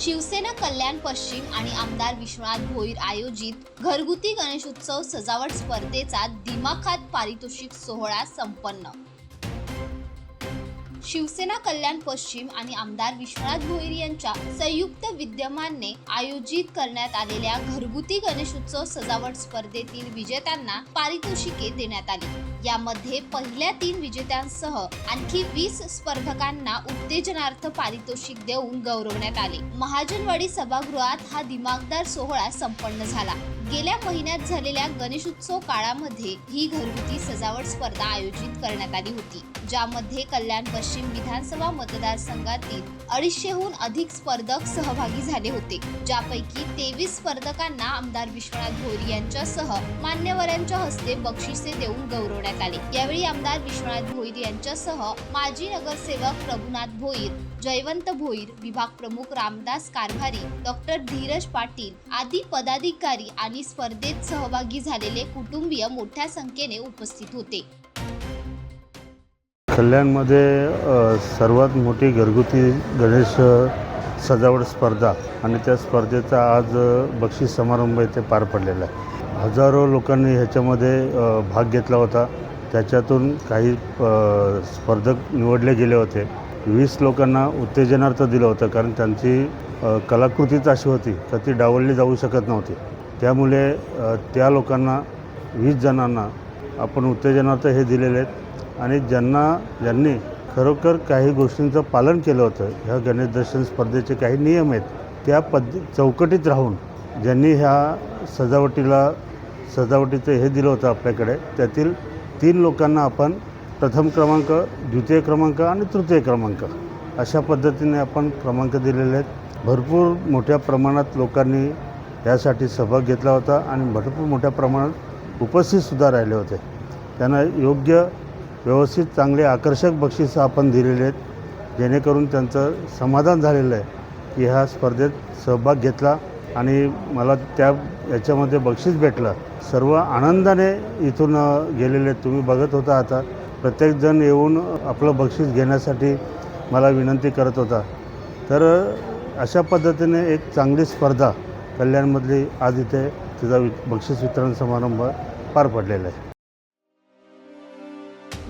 शिवसेना कल्याण पश्चिम आणि आमदार विश्वनाथ भोईर आयोजित घरगुती गणेशोत्सव सजावट स्पर्धेचा दिमाखात पारितोषिक सोहळा संपन्न. शिवसेना कल्याण पश्चिम आणि आमदार विश्वनाथ भोईर यांच्या संयुक्त विद्यमाने आयोजित करण्यात आलेल्या घरगुती गणेशोत्सव सजावट स्पर्धेतील विजेत्यांना पारितोषिके देण्यात आली. यामध्ये पहिल्या तीन विजेत्यांसह आणखी वीस स्पर्धकांना उत्तेजनार्थ पारितोषिक देऊन गौरवण्यात आले. महाजनवाडी सभागृहात हा दिमागदार सोहळा संपन्न झाला. गेल्या महिन्यात झालेल्या गणेशोत्सव काळामध्ये ही घरगुती सजावट स्पर्धा आयोजित करण्यात आली होती ज्यामध्ये कल्याण पश्चिम विधानसभा मतदारसंघातील अडीचशेहून अधिक स्पर्धक सहभागी झाले होते ज्यापैकी तेवीस स्पर्धकांना आमदार विश्वनाथ भोईर यांच्यासह मान्यवरांच्या हस्ते बक्षिसे देऊन गौरवण्यात आले. यावेळी आमदार विश्वनाथ भोईर यांच्यासह माजी नगरसेवक प्रभुनाथ भोईर जयवंत भोईर विभाग प्रमुख रामदास कारभारी डॉक्टर धीरज पाटील आदी पदाधिकारी आणि स्पर्धेत सहभागी झालेले कुटुंबीय मोठ्या संख्येने उपस्थित होते. कल्याणमध्ये सर्वात मोठी घरगुती गणेश सजावट स्पर्धा आणि त्या स्पर्धेचा आज बक्षीस समारंभ इथे पार पडलेला आहे. हजारो लोकांनी ह्याच्यामध्ये भाग घेतला होता. त्याच्यातून काही स्पर्धक निवडले गेले होते. वीस लोकांना उत्तेजनार्थ दिलं होतं कारण त्यांची कलाकृतीच अशी होती तर ती डावलली जाऊ शकत नव्हती. त्यामुळे त्या लोकांना वीस जणांना आपण उत्तेजनार्थ हे दिलेले आहेत. आणि ज्यांना ज्यांनी खरोखर काही गोष्टींचं पालन केलं होतं. ह्या गणेश दर्शन स्पर्धेचे काही नियम आहेत. त्या पद्ध चौकटीत राहून ज्यांनी ह्या सजावटीला सजावटीचं हे दिलं होतं आपल्याकडे त्यातील तीन लोकांना आपण प्रथम क्रमांक द्वितीय क्रमांक आणि तृतीय क्रमांक अशा पद्धतीने आपण क्रमांक दिलेले आहेत. भरपूर मोठ्या प्रमाणात लोकांनी यासाठी सहभाग घेतला होता आणि भरपूर मोठ्या प्रमाणात उपस्थितसुद्धा राहिले होते. त्यांना योग्य व्यवस्थित चांगले आकर्षक बक्षिसं आपण दिलेले आहेत. जेणेकरून त्यांचं समाधान झालेलं आहे की ह्या स्पर्धेत सहभाग घेतला आणि मला त्या याच्यामध्ये बक्षीस भेटलं. सर्व आनंदाने इथून गेलेले आहेत. तुम्ही बघत होता आता. प्रत्येकजण येऊन आपलं बक्षीस घेण्यासाठी मला विनंती करत होता. तर अशा पद्धतीने एक चांगली स्पर्धा कल्याणमधली आज इथे तिचा वि बक्षीस वितरण समारंभ पार पडलेला आहे.